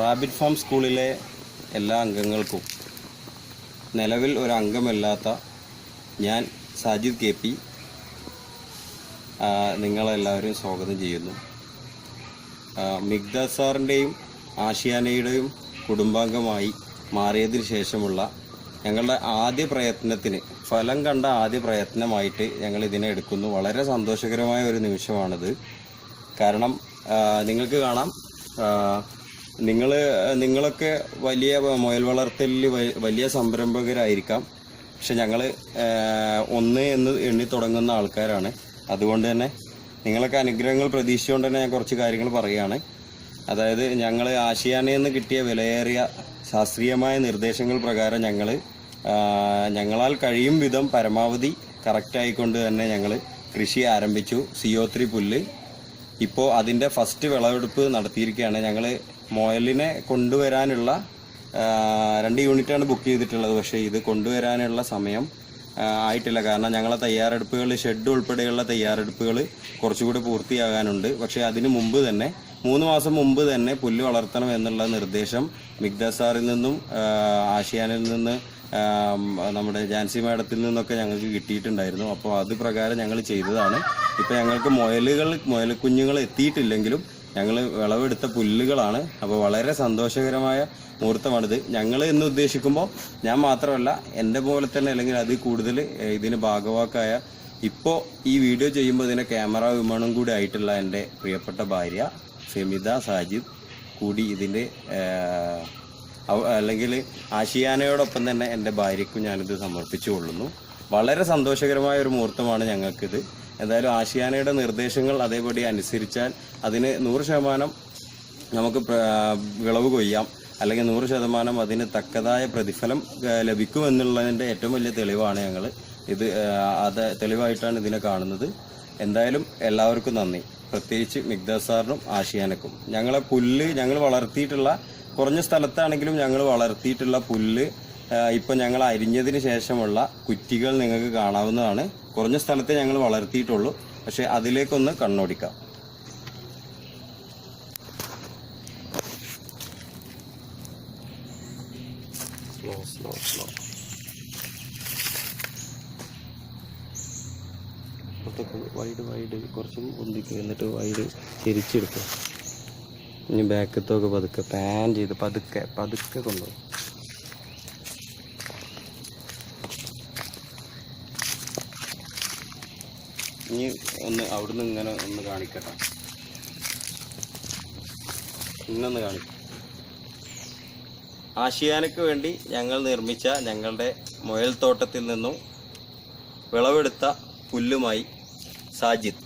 Rabbit farm സ്കൂളിലെ എല്ലാ അംഗങ്ങൾക്കും നിലവിൽ ഒരു അംഗമല്ലാത്ത ഞാൻ സാജിദ് കെ പി നിങ്ങളെല്ലാവരും സ്വാഗതം ചെയ്യുന്നു. മിഗ്ദ സാറിന്റെയും ആഷിയാനയുടെയും കുടുംബാംഗമായി മാറിയതിന് ശേഷമുള്ള ഞങ്ങളുടെ ആദ്യ പ്രയത്നത്തിന് ഫലം കണ്ട ആദ്യ പ്രയത്നമായിട്ട് ഞങ്ങൾ ഇതിനെ എടുക്കുന്നു. വളരെ സന്തോഷകരമായ ഒരു നിമിഷമാണിത്. കാരണം നിങ്ങൾക്ക് കാണാം നിങ്ങൾ നിങ്ങളൊക്കെ വലിയ മുയൽ വളർത്തലിൽ വലിയ സംരംഭകരായിരിക്കാം. പക്ഷെ ഞങ്ങൾ ഒന്ന് എന്ന് എണ്ണി തുടങ്ങുന്ന ആൾക്കാരാണ്. അതുകൊണ്ട് തന്നെ നിങ്ങളൊക്കെ അനുഗ്രഹങ്ങൾ പ്രതീക്ഷിച്ചുകൊണ്ട് തന്നെ ഞാൻ കുറച്ച് കാര്യങ്ങൾ പറയുകയാണ്. അതായത് ഞങ്ങൾ ആശയാനയിൽ നിന്ന് കിട്ടിയ വിലയേറിയ ശാസ്ത്രീയമായ നിർദ്ദേശങ്ങൾ പ്രകാരം ഞങ്ങൾ ഞങ്ങളാൽ കഴിയും വിധം പരമാവധി കറക്റ്റായിക്കൊണ്ട് തന്നെ ഞങ്ങൾ കൃഷി ആരംഭിച്ചു. സിഒ ത്രീ പുല്ല്. ഇപ്പോൾ അതിന്റെ ഫസ്റ്റ് വിളവെടുപ്പ് നടത്തിയിരിക്കുകയാണ്. ഞങ്ങൾ മുയലിനെ കൊണ്ടുവരാനുള്ള രണ്ട് യൂണിറ്റാണ് ബുക്ക് ചെയ്തിട്ടുള്ളത്. പക്ഷേ ഇത് കൊണ്ടുവരാനുള്ള സമയം ആയിട്ടില്ല. കാരണം ഞങ്ങളെ തയ്യാറെടുപ്പുകൾ ഷെഡ് ഉൾപ്പെടെയുള്ള തയ്യാറെടുപ്പുകൾ കുറച്ചുകൂടി പൂർത്തിയാകാനുണ്ട്. പക്ഷേ അതിന് മുമ്പ് തന്നെ മൂന്ന് മാസം മുമ്പ് തന്നെ പുല്ല് വളർത്തണം എന്നുള്ള നിർദ്ദേശം മിഗ്ദ സാറിൽ നിന്നും ആശിയാനിൽ നിന്ന് നമ്മുടെ ജാൻസി മാഡത്തിൽ നിന്നൊക്കെ ഞങ്ങൾക്ക് കിട്ടിയിട്ടുണ്ടായിരുന്നു. അപ്പോൾ അത് പ്രകാരം ഞങ്ങൾ ചെയ്തതാണ്. ഇപ്പം ഞങ്ങൾക്ക് മുയലുകൾ മുയൽ കുഞ്ഞുങ്ങൾ എത്തിയിട്ടില്ലെങ്കിലും ഞങ്ങൾ വിളവെടുത്ത പുല്ലുകളാണ്. അപ്പോൾ വളരെ സന്തോഷകരമായ മുഹൂർത്തമാണിത്. ഞങ്ങൾ എന്ന് ഉദ്ദേശിക്കുമ്പോൾ ഞാൻ മാത്രമല്ല എന്റെ പോലെ തന്നെ അല്ലെങ്കിൽ അതിൽ കൂടുതൽ ഇതിന് ഭാഗവാക്കായ ഇപ്പോൾ ഈ വീഡിയോ ചെയ്യുമ്പോൾ ഇതിന്റെ ക്യാമറ വിമാനം കൂടി ആയിട്ടുള്ള എന്റെ പ്രിയപ്പെട്ട ഭാര്യ ഫെമിത സാജിദ് കൂടി ഇതിന്റെ അല്ലെങ്കിൽ ആഷിയാനയോടൊപ്പം തന്നെ എന്റെ ഭാര്യയ്ക്കും ഞാനിത് സമർപ്പിച്ചു കൊള്ളുന്നു വളരെ സന്തോഷകരമായ ഒരു മുഹൂർത്തമാണ് ഞങ്ങൾക്കിത്. എന്തായാലും ആശിയാനയുടെ നിർദ്ദേശങ്ങൾ അതേപടി അനുസരിച്ചാൽ അതിന് നൂറ് ശതമാനം നമുക്ക് വിളവ് കൊയ്യാം. അല്ലെങ്കിൽ നൂറ് ശതമാനം അതിന് തക്കതായ പ്രതിഫലം ലഭിക്കും ലഭിക്കുമെന്നുള്ളതിന്റെ ഏറ്റവും വലിയ തെളിവാണ് ഞങ്ങൾ ഇത് അത് തെളിവായിട്ടാണ് ഇതിനെ കാണുന്നത്. എന്തായാലും എല്ലാവർക്കും നന്ദി. പ്രത്യേകിച്ച് മിഗ്ദ സാറിനും ആശിയാനക്കും. ഞങ്ങളെ പുല്ല് ഞങ്ങൾ വളർത്തിയിട്ടുള്ള കുറഞ്ഞ സ്ഥലത്താണെങ്കിലും ഞങ്ങൾ വളർത്തിയിട്ടുള്ള പുല്ല് ഇപ്പൊ ഞങ്ങൾ അരിഞ്ഞതിന് ശേഷമുള്ള കുറ്റികൾ നിങ്ങൾക്ക് കാണാവുന്നതാണ്. കുറഞ്ഞ സ്ഥലത്തെ ഞങ്ങൾ വളർത്തിയിട്ടുള്ളൂ. പക്ഷെ അതിലേക്കൊന്ന് കണ്ണോടിക്കാം. Slow slow slow wide wide കുറച്ചും ഒന്നിക്കുക എന്നിട്ട് വൈഡ് തിരിച്ചെടുക്കുക ഇനി ബാക്കത്തൊക്കെ പതുക്കെ പാൻ ചെയ്ത് പതുക്കെ പതുക്കെ കൊണ്ടുപോകും. ഇനി ഒന്ന് അവിടുന്ന് ഇങ്ങനെ ഒന്ന് കാണിക്കട്ടെ. ഇന്നൊന്ന് കാണിക്കാം. ആശിയാനയ്ക്ക് വേണ്ടി ഞങ്ങൾ നിർമ്മിച്ച ഞങ്ങളുടെ മുയൽ തോട്ടത്തിൽ നിന്നും വിളവെടുത്ത പുല്ലുമായി സാജിദ്.